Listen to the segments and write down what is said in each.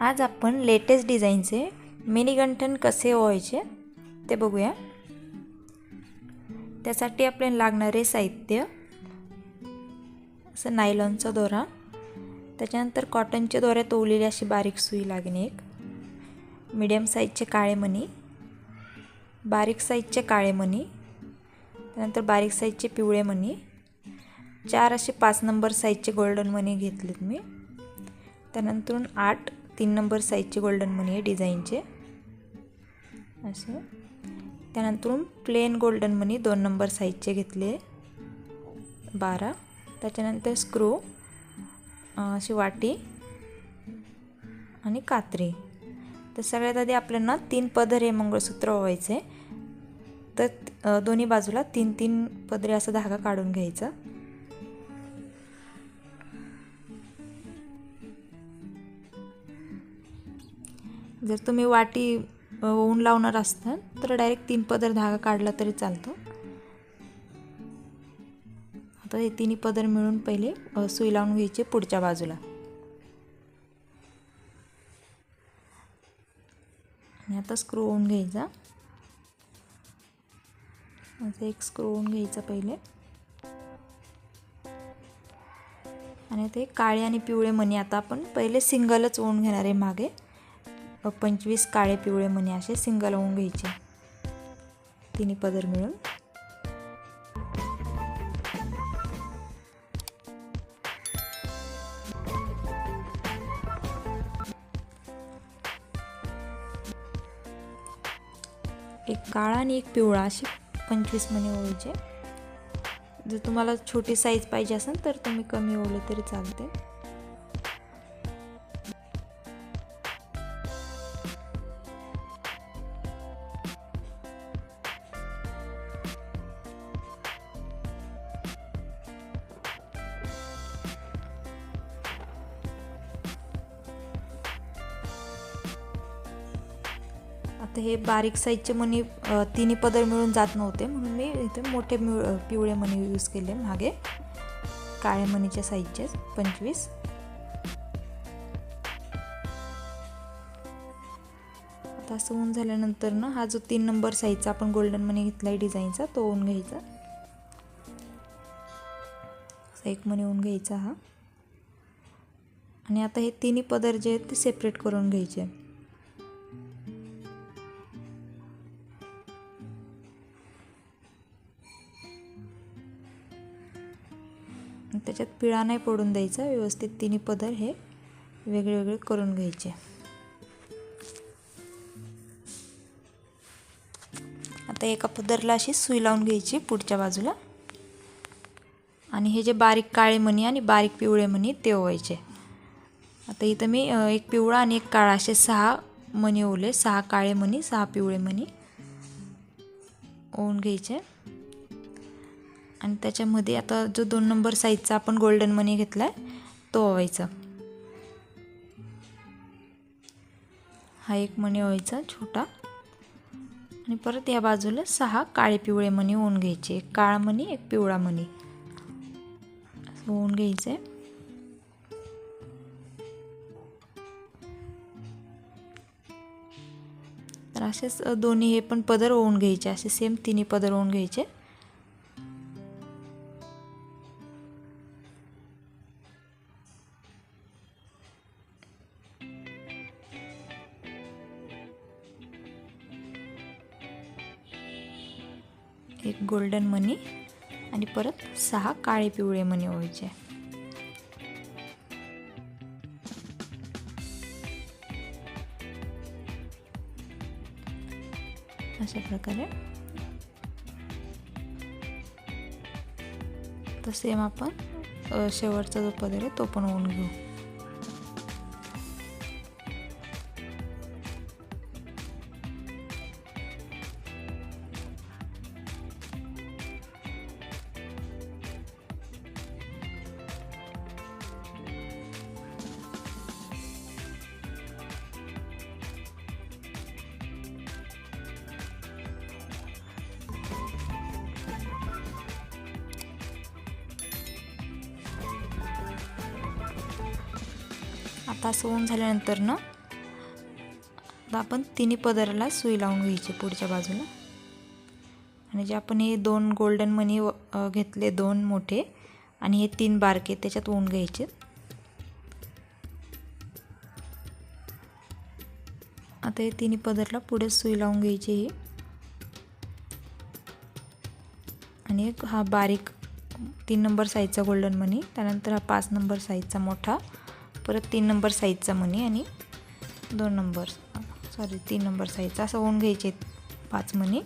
आज आपण लेटेस्ट डिझाईनचे मिनीगंठन कसे ओवायचे ते बघूया. त्यासाठी आपल्याला लागणारे साहित्य असं नायलॉनचा दोरा. त्याच्यानंतर कॉटनच्या दोऱ्यात ओवलेली अशी बारीक सुई लागणे एक. मीडियम साईजचे काळे मणी बारीक साईजचे काळे मणी त्यानंतर बारीक साईजचे पिवळे मणी. चार असे पाच नंबर साईजचे गोल्डन मनी घेतलेत मी. त्यानंतरून आठ तीन नंबर साईजचे गोल्डन मनी आहे डिझाईनचे असे. त्यानंतरून प्लेन गोल्डन मनी दोन नंबर साईजचे घेतले बारा. त्याच्यानंतर स्क्रू अशी वाटी आणि कात्री. तर सगळ्यात आधी आपल्याला तीन पदर हे मंगळसूत्र व्हायचे तर दोन्ही बाजूला तीन तीन पदरे असा धागा काढून घ्यायचा. जर तुम्ही वाटी ऊन लावणार असता तर डायरेक्ट तीन पदर धागा काढला तरी चालतो. आता हे तिन्ही पदर मिळून पहिले सुई लावून घ्यायची पुढच्या बाजूला. आणि आता स्क्रू ओन घ्यायचा. असं एक स्क्रू ओन घ्यायचा पहिले. आणि ते काळे आणि पिवळे मणी आता आपण पहिले सिंगलच ओन घेणार आहे मागे. पंचवीस काळे पिवळे मणी असे सिंगल लावून घ्यायचे. तिन्ही पदर मिळून. एक काळा आणि एक पिवळा असे पंचवीस मणी ओळीचे. जर तुम्हाला छोटी साईज पाहिजे असेल तर तुम्ही कमी ओळले तरी चालते त्यामध्ये हे बारीक साईजचे मणी तिन्ही पदर मिळून जात नव्हते. म्हणून मी इथे मोठे मिळ पिवळे मणी यूज केले मागे. काळ्या मणीच्या साईजचे पंचवीस. आता असं ऊन झाल्यानंतर ना हा जो तीन नंबर साईजचा आपण गोल्डन मनी घेतला आहे डिझाईनचा तो ऊन घ्यायचा. असा एक मणी ऊन घ्यायचा हा. आणि आता हे तिन्ही पदर जे आहेत ते सेपरेट करून घ्यायचे. त्याच्यात पिळा नाही पडून द्यायचा व्यवस्थित तिन्ही पदर हे वेगळे वेगळे करून घ्यायचे. आता एका पदरला अशी सुई लावून घ्यायची पुढच्या बाजूला. आणि हे जे बारीक काळे मणी आणि बारीक पिवळे मणी ते ओवायचे. आता इथं मी एक पिवळा आणि एक काळा असे सहा मणी ओवले. सहा काळे मणी सहा पिवळे मणी ओवून घ्यायचे. आणि त्याच्यामध्ये आता जो दोन नंबर साईजचा आपण गोल्डन मनी घेतला आहे तो ओवायचा. हा एक मणी ओवायचा छोटा. आणि परत या बाजूला सहा काळे पिवळे मणी ओवून घ्यायचे. एक काळा मणी एक पिवळा मणी असं ओवून घ्यायचं आहे तर असेच दोन्ही हे पण पदर ओवून घ्यायचे. असे सेम तिन्ही पदर ओवून घ्यायचे. एक गोल्डन मनी आणि परत सहा काळे पिवळे मनी ओळीचे. अशा प्रकारे. तर सेम आपण शेवटचा जो पदर आहे तो पण ओन घेऊ. तास होऊन झाल्यानंतर ना आता आपण तिन्ही पदराला सुई लावून घ्यायची पुढच्या बाजूला. आणि जे आपण हे दोन गोल्डन मनी घेतले दोन मोठे आणि हे तीन बारके त्याच्यात ओन घ्यायचे. आता हे तिन्ही पदरला पुढे सुई लावून घ्यायची ही. आणि एक हा बारीक तीन नंबर साईजचा गोल्डन मनी त्यानंतर हा पाच नंबर साईजचा मोठा परत तीन नंबर साईजचा मनी आणि दोन नंबर सॉरी तीन नंबर साईजचा असं होऊन घ्यायचे पाच मनी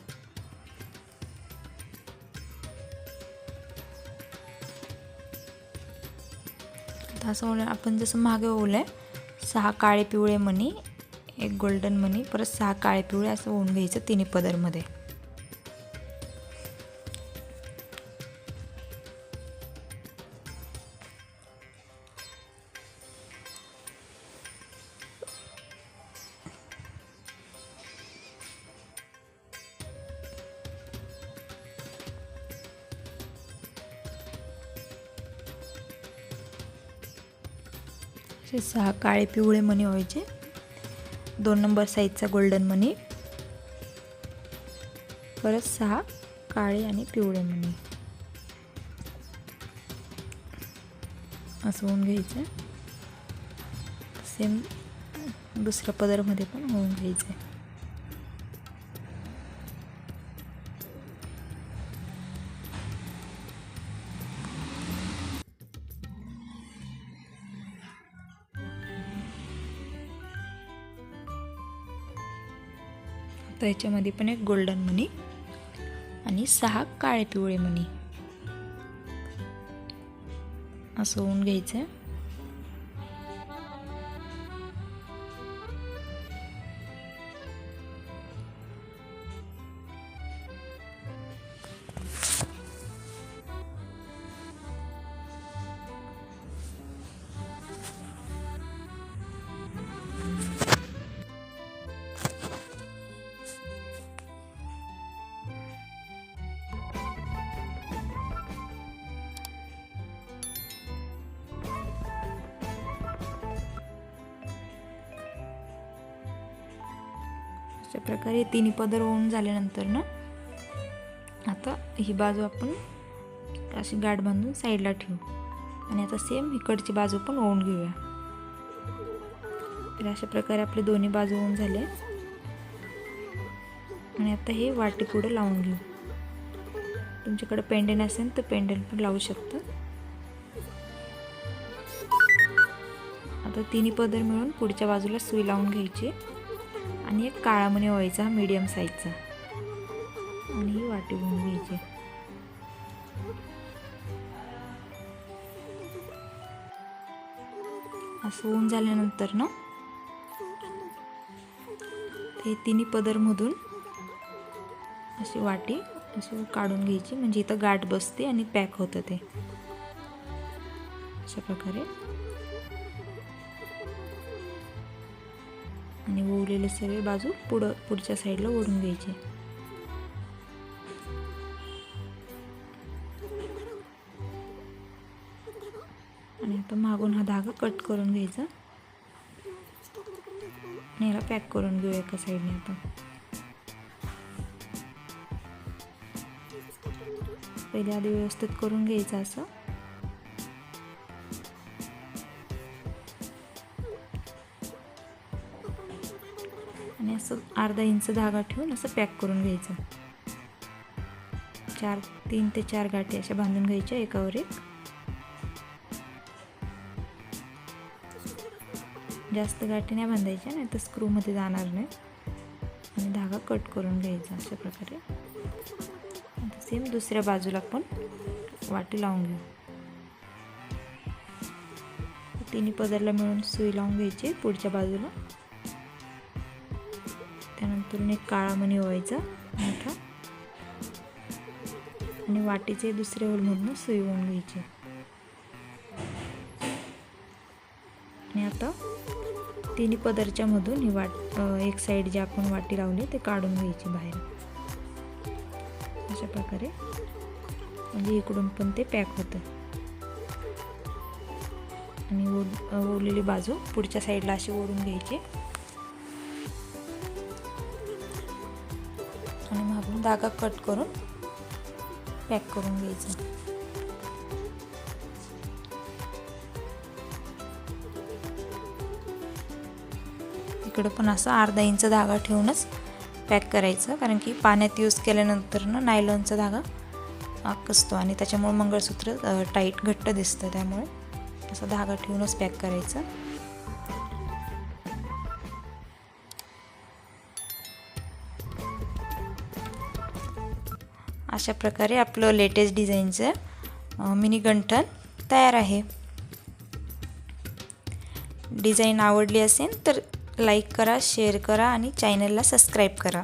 असं होलं आपण जसं मागे ओलं आहे सहा काळे पिवळे मनी एक गोल्डन मनी परत सहा काळे पिवळे असं होऊन घ्यायचं तिन्ही पदरमध्ये. असे सहा काळे पिवळे मणी व्हायचे. दोन नंबर साईजचा गोल्डन मनी परत सहा काळे आणि पिवळे मणी. असं होऊन घ्यायचं. सेम दुसऱ्या पदरमध्ये पण होऊन घ्यायचं. आहे आता याच्यामध्ये पण एक गोल्डन मनी आणि सहा काळे पिवळे मनी असं होऊन घ्यायचं आहे अशा प्रकारे तिन्ही पदर होऊन झाल्यानंतर ना आता ही बाजू आपण अशी गाठ बांधून साईडला ठेवू. आणि आता सेम इकडची बाजू पण ओवून घेऊया. तर अशा प्रकारे आपले दोन्ही बाजू होऊन झाले. आणि आता हे वाटी पुढे लावून घेऊ. तुमच्याकडे पेंडन असेल तर पेंडन पण लावू शकता. आता तिन्ही पदर मिळून पुढच्या बाजूला सुई लावून घ्यायची. आणि एक काळा मणी व्हायचा मीडियम साईजचा आणि ही वाटी घेऊन घ्यायची. असं होऊन झाल्यानंतर ना ते तिन्ही पदरमधून अशी वाटी अशी काढून घ्यायची. म्हणजे इथं गाठ बसते आणि पॅक होतं ते. अशा प्रकारे. आणि ओवलेले सगळे बाजू पुढं पुढच्या साईडला ओढून घ्यायचे. आणि आता मागून हा धागा कट करून घ्यायचा. आणि याला पॅक करून घेऊ एका साईडने आता. पहिले आधी व्यवस्थित करून घ्यायचं असं. अर्धा इंच धागा ठेवून असं पॅक करून घ्यायचं. चार तीन ते चार गाठी अशा बांधून घ्यायच्या एकावर एक. जास्त गाठी नाही बांधायच्या नाही तर स्क्रूमध्ये जाणार नाही. आणि धागा कट करून घ्यायचा अशा प्रकारे. सेम दुसऱ्या बाजूला पण वाटी लावून घेऊ. तिन्ही पदरला मिळून सुई लावून घ्यायची पुढच्या बाजूला. त्यानंतर एक काळा मणी व्हायचा मोठा. आणि वाटीचे दुसऱ्या होलमधून सुई होऊन घ्यायची. आणि आता तिन्ही पदरच्या मधून ही वाट एक साईड जे आपण वाटी लावली ते काढून घ्यायची बाहेर. अशा प्रकारे. म्हणजे इकडून पण ते पॅक होतं. आणि ओढ ओढलेली बाजू पुढच्या साईडला अशी ओढून घ्यायची. धागा कट करून पॅक करून घ्यायचं. इकडं पण असं अर्धा इंच धागा ठेवूनच पॅक करायचं कारण की पाण्यात यूज केल्यानंतर ना नायलॉनचा धागा कसतो आणि त्याच्यामुळे मंगळसूत्र टाईट घट्ट दिसतं त्यामुळे असं धागा ठेवूनच पॅक करायचं. अशा प्रकारे आपलं लेटेस्ट डिझाईनचं मिनी गंठन तयार आहे. डिझाईन आवडली असेल तर लाईक करा शेअर करा आणि चॅनलला सबस्क्राईब करा.